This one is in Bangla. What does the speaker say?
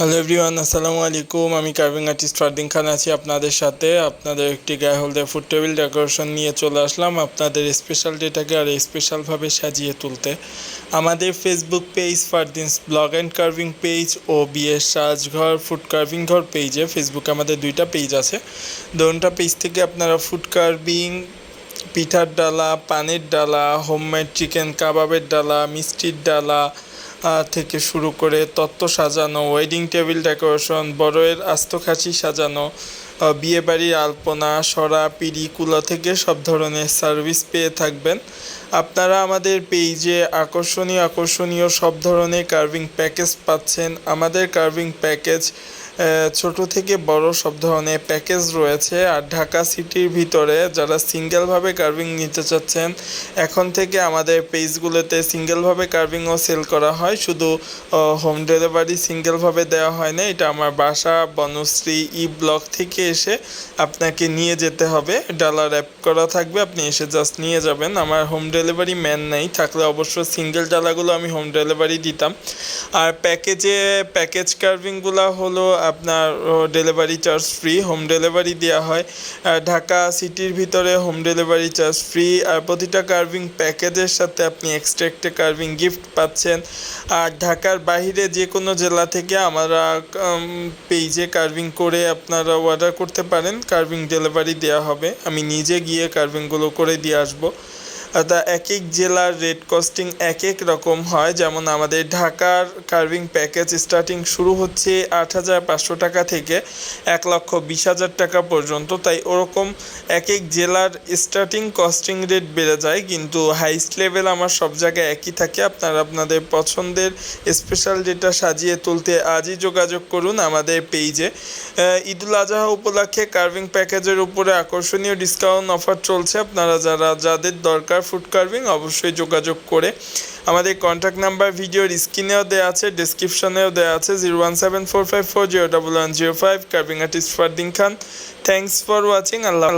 হ্যালো এভরিওয়ান আসসালামু আলাইকুম আমি কার্ভিং আর্টিস্ট ফারদিন খান আছি আপনাদের সাথে। আপনাদের একটি গায়ে হলদে ফুড টেবিল ডেকোরেশন নিয়ে চলে আসলাম আপনাদের স্পেশাল ডেটাকে আর স্পেশালভাবে সাজিয়ে তুলতে। আমাদের Facebook page Fardin's blog and carving page ও বিয়ের সাজঘর ফুড কার্ভিং ঘর পেজে ফেসবুকে আমাদের দুইটা পেজ আছে। দোনটা পেজ থেকে আপনারা ফুড কার্ভিং পিঠার ডালা, পানের ডালা হোমমেড চিকেন কাবাবের ডালা, মিষ্টির ডালা থেকে শুরু করে তত্ত্ব সাজানো, ওয়েডিং টেবিল ডেকোরেশন বড়য়ের আস্ত খাসি সাজানো বিয়েবাড়ির আলপনা, সরা, পিড়ি, কুলা থেকে সব ধরনের সার্ভিস পেয়ে থাকবেন। আপনারা আমাদের পেইজে আকর্ষণীয় আকর্ষণীয় সব ধরনের কার্ভিং প্যাকেজ পাচ্ছেন। আমাদের কার্ভিং প্যাকেজ ছোট থেকে বড় সব ধরনের প্যাকেজ রয়েছে আর ঢাকা সিটির ভিতরে যারা সিঙ্গেলভাবে কার্ভিং নিতে চাচ্ছেন, এখন থেকে আমাদের পেজগুলোতে সিঙ্গেলভাবে কার্ভিংও সেল করা হয়। শুধু হোম ডেলিভারি সিঙ্গেলভাবে দেওয়া হয় না, এটা আমার বাসা, বনশ্রী ই ব্লক থেকে এসে আপনাকে নিয়ে যেতে হবে। ডালার অ্যাপ করা থাকবে, আপনি এসে জাস্ট নিয়ে যাবেন। আমার হোম ডেলিভারি ম্যান নেই, থাকলে অবশ্য সিঙ্গেল ডালাগুলো আমি হোম ডেলিভারি দিতাম। আর প্যাকেজে প্যাকেজ কার্ভিংগুলো হলো আপনার delivery charge free home delivery দেওয়া হয়। ঢাকা সিটির ভিতরে হোম ডেলিভারি চার্জ ফ্রি আর প্রতিটা কার্ভিং প্যাকেজের সাথে আপনি এক্সট্রা একটা কার্ভিং গিফট পাচ্ছেন। আর ঢাকার বাইরে যে কোনো জেলা থেকে আমরা পেজে কার্ভিং করে আপনারা অর্ডার করতে পারেন। কার্ভিং ডেলিভারি দেওয়া হবে। আমি নিজে গিয়ে কার্ভিংগুলো করে দিয়ে আসব। তা এক এক জেলার রেট কস্টিং এক এক রকম হয়। যেমন আমাদের ঢাকার কার্ভিং প্যাকেজ স্টার্টিং শুরু হচ্ছে আট হাজার পাঁচশো টাকা থেকে এক লক্ষ বিশ হাজার টাকা পর্যন্ত। তাই ওরকম এক এক জেলার স্টার্টিং কস্টিং রেট বেড়ে যায়। কিন্তু হাইস্ট লেভেল আমার সব জায়গায় একই থাকে। আপনারা আপনাদের পছন্দের স্পেশাল ডেটা সাজিয়ে তুলতে আজই যোগাযোগ করুন আমাদের পেজে ঈদুল আজহা উপলক্ষে কার্ভিং প্যাকেজের উপরে আকর্ষণীয় ডিসকাউন্ট অফার চলছে। আপনারা যারা, যাদের দরকার ফুড কার্ভিং অবশ্যই যোগাযোগ করে। আমাদের কন্ট্যাক্ট নাম্বার ভিডিওর স্ক্রিনেও দেওয়া আছে ডিসক্রিপশনেও দেওয়া আছে zero one seven four five four zero double one zero five carving artist Fardin Khan thanks for watching Allah